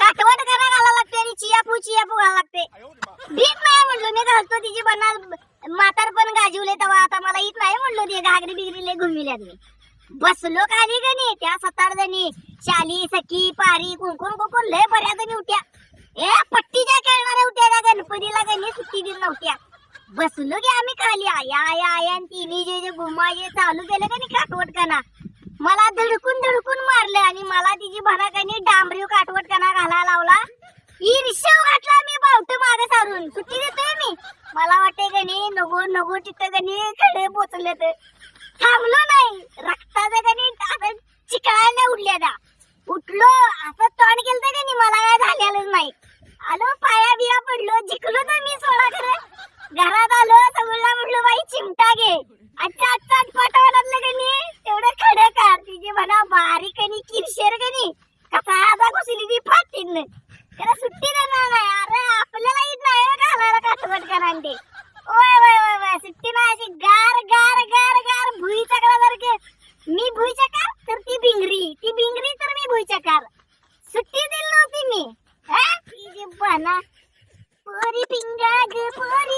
काटवट करा घाला लागते आणि चियापू चियापू घाला लागते. भीत नाही म्हणलो मी घालतो तिची बना म्हातार पण गाजवले तेव्हा. आता मला येत नाही म्हणलो ते घागरी बिगरीले घुमिल्यात मी बसलो खाली गणी त्या सतार जणी. शाली सखी पारी कुंकुम कुंकुम लय बऱ्या जणी उठ्या ए पट्टीच्या खेळणाऱ्या उठ्या त्या गणपतीला गणी सुट्टी दिली नव्हत्या. बसलो की आम्ही खाली आया आया आया आणि जे जे गुम्मा जे चालू केलं का नाही काटवट मला धडकून धडकून मारलं आणि मला तिची भराकाने डांबरीव काटवटकाना घालायला लावला ही रिक्षा घातला मी बावट मागे सारून. सुट्टी देतोय मी. मला वाटते गणी नगो नगो तिथं गणी खडे पोचले तर थांबलो नाही. रक्ताचं गणी आता चिकळायला उडल्या त्या उठलो. असं तोंड केलं तर गणी मला काय झालेलंच नाही. आलो पाया बिया पडलो. जिंकलो तर मी सोळा खरं. घरात आलो सगळ्या म्हटलं बाई चिमटा घे. अच्छा अच्छा लागलं गणी तेवढं खडं कर. तिची म्हणा बारीक आणि किरशेर गणी. कसा आता घुसली ती फाटीन त्याला सुट्टी देणार नाही. अरे आपल्याला ईद नाही हो घालायला काटवट करांडे ओय ओय ओय ओय सुट्टी नाही अशी गार गार गार गार भुई चकल्यासारखे मी भुई चकार तर ती भिंगरी ती भिंगरी तर मी भुई चकार. सुट्टी दिली नव्हती मी. हा? ती बना. पोरी पिंगा ग पोरी.